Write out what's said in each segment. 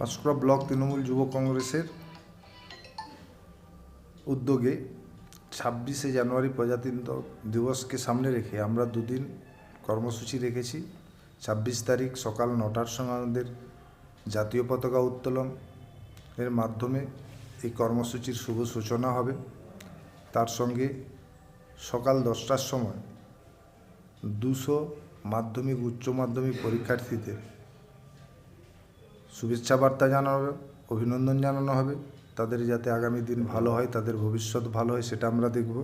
Panskura block Trinamool যুব কংগ্রেসের উদ্যোগে ছাব্বিশে জানুয়ারি প্রজাতন্ত্র দিবসকে সামনে রেখে আমরা দুদিন কর্মসূচি রেখেছি। ছাব্বিশ তারিখ সকাল নটার সময় আমাদের জাতীয় পতাকা উত্তোলন এর মাধ্যমে এই কর্মসূচির শুভ সূচনা হবে। তার সঙ্গে সকাল দশটার সময় দুশো মাধ্যমিক, উচ্চ মাধ্যমিক পরীক্ষার্থীদের শুভেচ্ছা বার্তা জানানো হবে, অভিনন্দন জানানো হবে। তাদের যাতে আগামী দিন ভালো হয়, তাদের ভবিষ্যৎ ভালো হয়, সেটা আমরা দেখব,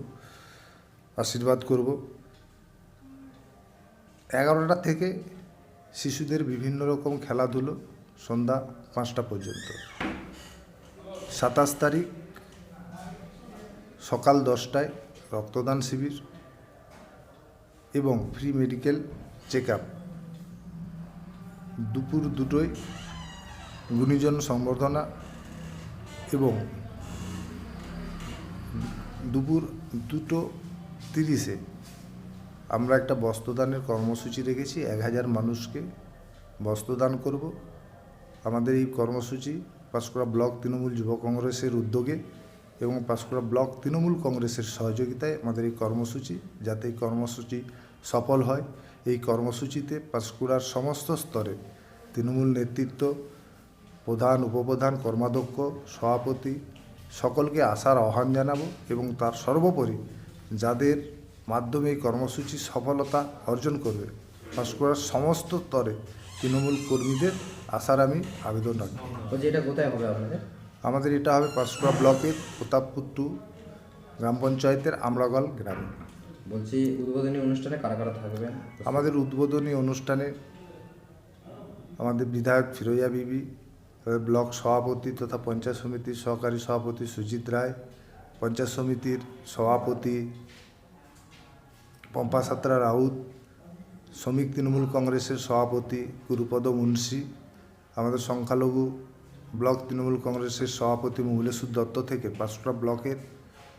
আশীর্বাদ করব। এগারোটা থেকে শিশুদের বিভিন্ন রকম খেলাধুলো, সন্ধ্যা পাঁচটা পর্যন্ত। সাতাশ তারিখ, সকাল দশটায় রক্তদান শিবির এবং ফ্রি মেডিকেল চেক আপ দুপুর দুটোয় গুণীজন সংবর্ধনা এবং দুপুর দুটো তিরিশে আমরা একটা বস্ত্রদানের কর্মসূচি রেখেছি, এক হাজার মানুষকে বস্ত্রদান করব। আমাদের এই কর্মসূচি পাঁশকুড়া ব্লক তৃণমূল যুব কংগ্রেসের উদ্যোগে এবং পাঁশকুড়া ব্লক তৃণমূল কংগ্রেসের সহযোগিতায় আমাদের এই কর্মসূচি, যাতে এই কর্মসূচি সফল হয়। এই কর্মসূচিতে পাঁশকুড়ার সমস্ত স্তরে তৃণমূল নেতৃত্ব প্রধান উপপ্রধান কর্মাধ্যক্ষ সভাপতি সকলকে আসার আহ্বান জানাব এবং তার সর্বোপরি যাদের মাধ্যমে এই কর্মসূচি সফলতা অর্জন করবে পাঁশকুড়ার সমস্ত স্তরে তৃণমূল কর্মীদের আসার আমি আবেদন রাখব। এটা কোথায় হবে আপনাদের? আমাদের এটা হবে পাঁশকুড়া ব্লকের প্রতাপপুর টু গ্রাম পঞ্চায়েতের আমরাগল গ্রামে। বলছি উদ্বোধনী অনুষ্ঠানে কারা কারা থাকবেন? আমাদের উদ্বোধনী অনুষ্ঠানে আমাদের বিধায়ক ফিরোজা বিবি ব্লক সভাপতি তথা পঞ্চায়েত সমিতির সহকারী সভাপতি সুজিত রায় পঞ্চায়েত সমিতির সভাপতি পম্পা সাত্রা রাউত শ্রমিক তৃণমূল কংগ্রেসের সভাপতি গুরুপদ মুন্সি আমাদের সংখ্যালঘু ব্লক তৃণমূল কংগ্রেসের সভাপতি মৌলেশ্বর দত্ত থেকে পাঁচটা ব্লকের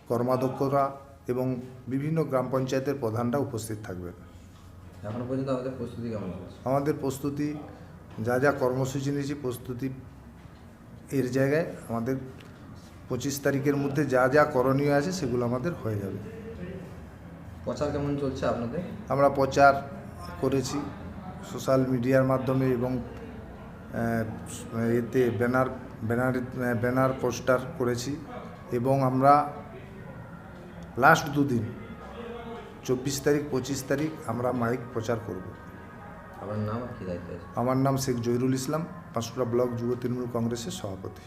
কর্মাধ্যক্ষরা এবং বিভিন্ন গ্রাম পঞ্চায়েতের প্রধানরা উপস্থিত থাকবেন। এখনও পর্যন্ত আমাদের প্রস্তুতি কেমন আমাদের প্রস্তুতি যা যা কর্মসূচি নিয়েছি প্রস্তুতি এর জায়গায় আমাদের পঁচিশ তারিখের মধ্যে যা যা করণীয় আছে সেগুলো আমাদের হয়ে যাবে। প্রচার কেমন চলছে আপনাদের? আমরা প্রচার করেছি সোশ্যাল মিডিয়ার মাধ্যমে এবং এতে ব্যানার ব্যানার ব্যানার পোস্টার করেছি এবং আমরা লাস্ট দুদিন চব্বিশ তারিখ পঁচিশ তারিখ আমরা মাইক প্রচার করব। আমার নাম শেখ জহিরুল ইসলাম পাঁশকুড়া ব্লক যুব তৃণমূল কংগ্রেসের সভাপতি।